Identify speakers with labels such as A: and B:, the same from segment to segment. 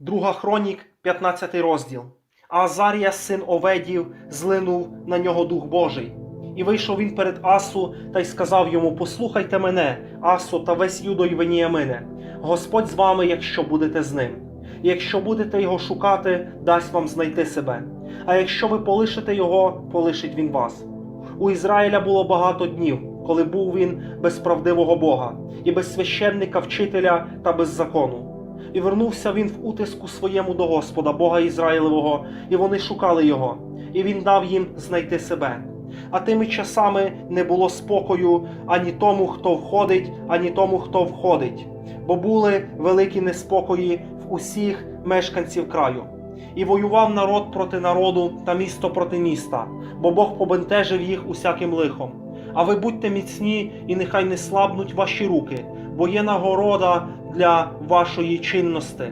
A: Друга хронік, 15 розділ. А Азарія, син Оведів, злинув на нього дух Божий. І вийшов він перед Асу та й сказав йому: Послухайте мене, Асу та весь Юдо й Веніямине. Господь з вами, якщо будете з ним. Якщо будете його шукати, дасть вам знайти себе. А якщо ви полишите його, полишить він вас. У Ізраїля було багато днів, коли був він без правдивого Бога, і без священника, вчителя та без закону. І вернувся він в утиску своєму до Господа, Бога Ізраїлевого, і вони шукали його, і він дав їм знайти себе. А тими часами не було спокою ані тому, хто входить, ані тому, хто входить, бо були великі неспокої в усіх мешканців краю. І воював народ проти народу та місто проти міста, бо Бог побентежив їх усяким лихом. А ви будьте міцні, і нехай не слабнуть ваші руки, бо є нагорода для вашої чинності.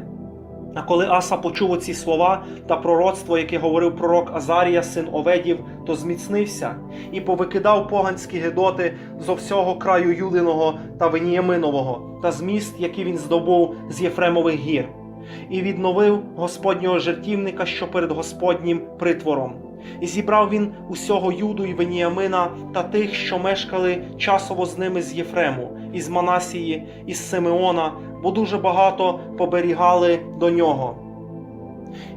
A: А коли Аса почув оці слова та пророцтво, яке говорив пророк Азарія, син Оведів, то зміцнився і повикидав поганські гедоти зо всього краю Юдиного та Веніяминового та з міст, які він здобув з Єфремових гір, і відновив Господнього жертівника, що перед Господнім притвором. І зібрав він усього Юду і Веніямина та тих, що мешкали часово з ними з Єфрему, із Манасії, із Симеона, бо дуже багато поберігали до нього.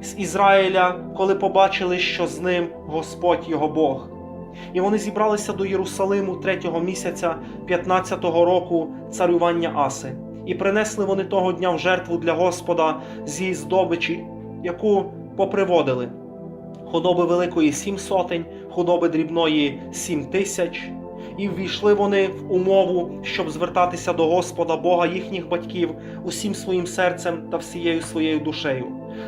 A: З Ізраїля, коли побачили, що з ним Господь його Бог. І вони зібралися до Єрусалиму третього місяця 15-го року царювання Аси, і принесли вони того дня в жертву для Господа зі здобичі, яку поприводили худоби великої сім сотень, худоби дрібної сім тисяч. І ввійшли вони в умову, щоб звертатися до Господа Бога їхніх батьків усім своїм серцем та всією своєю душею.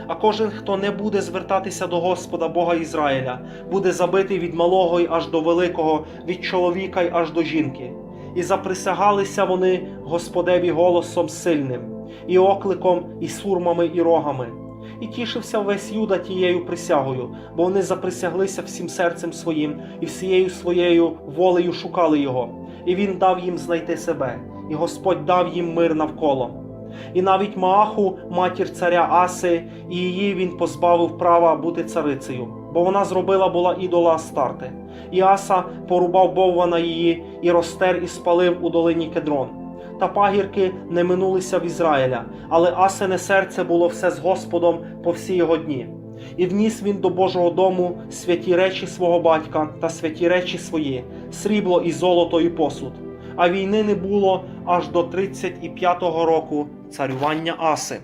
A: А кожен, хто не буде звертатися до Господа Бога Ізраїля, буде забитий від малого й аж до великого, від чоловіка й аж до жінки. І заприсягалися вони Господеві голосом сильним, і окликом, і сурмами, і рогами. І тішився весь Юда тією присягою, бо вони заприсяглися всім серцем своїм і всією своєю волею шукали його, і він дав їм знайти себе, і Господь дав їм мир навколо. І навіть Мааху, матір царя Аси, і її він позбавив права бути царицею, бо вона зробила була ідола Астарти. І Аса порубав Боввана її, і розтер і спалив у долині Кедрон та пагірки не минулися в Ізраїля, але асене серце було все з Господом по всі його дні. І вніс він до Божого дому святі речі свого батька та святі речі свої, срібло і золото і посуд. А війни не було аж до 35-го року царювання Аси.